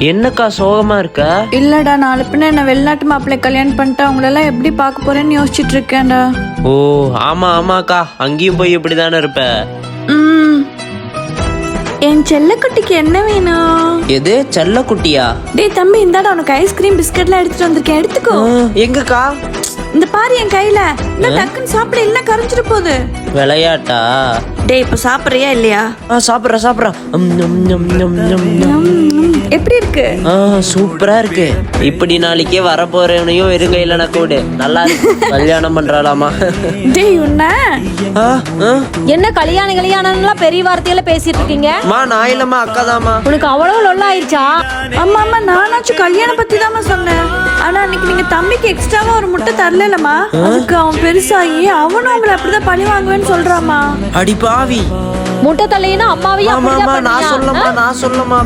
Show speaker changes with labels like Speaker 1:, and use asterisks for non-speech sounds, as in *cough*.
Speaker 1: என்னக்கா சோகமா இருக்க?
Speaker 2: இல்லடா நாலு பின்ன என்ன வெளிநாட்டு மாப்பிள்ளை கல்யாணம் பண்ணிட்டு அவங்களெல்லாம் எப்படி பார்க்க போறேன்னு யோசிச்சுட்டு இருக்கேன்டா.
Speaker 1: ஓ ஆமா ஆமாக்கா. அங்கேயும் போய் இப்படிதானே இருப்ப.
Speaker 2: ம். என் செல்லக்குட்டிக்கு என்ன வேணும்?
Speaker 1: எது? செல்லக்குட்டியா?
Speaker 2: டேய் தம்பி இந்தாடா உனக்கு ஐஸ்கிரீம் பிஸ்கட்லாம் எடுத்துட்டு வந்திருக்கேன். எடுத்துக்கோ.
Speaker 1: எங்கக்கா?
Speaker 2: இந்த பாரு என் கையில. இந்த டக்குன்னு சாப்பிட இல்ல கரைஞ்சிட்டு போகுது.
Speaker 1: விளையாட்டா?
Speaker 2: டேய் இப்ப சாப்பிடுறியா இல்லையா?
Speaker 1: ஆ சாப்பிட்றேன் சாப்பிட்றேன். ம், ம், ம், ம், ம், ம்.
Speaker 2: ம், எப்படி இருக்கு?
Speaker 1: ஆ சூப்பரா இருக்கு. இப்படி நாளைக்கே வரப்போறவனையும் இருங்க இல்லைனா கூடு. நல்லா இருக்கு. *laughs* கல்யாணம் பண்றாளாமா?
Speaker 2: டேய் உன்ன.
Speaker 3: என்ன கல்யாணம் கல்யாணம்லாம் பெரிய வார்த்தையில பேசிட்டு இருக்கீங்க?
Speaker 1: அம்மா நான் இல்லம்மா அக்கா தாம்மா
Speaker 3: உனக்கு அவ்வளவு லொல்ல ஆயிடுச்சா
Speaker 2: அம்மா அம்மா நானாச்சும் கல்யாணம் பத்தி தாம்மா சொன்னேன். ஆனா அன்னைக்கு நீங்க தம்பிக்கு எக்ஸ்ட்ராவா ஒரு முட்டை தரலமா அதுக்கு அவன் பெருசாகி அவனும் உங்களை அப்படிதான் பழி வாங்குவேன்னு சொல்றாமா
Speaker 1: அடி பாவி
Speaker 3: முட்டை தள்ளினா அம்மாவையும் அப்படிதான்
Speaker 1: நான்
Speaker 3: பண்ணியா?
Speaker 1: சொல்லமா நான் சொல்லமா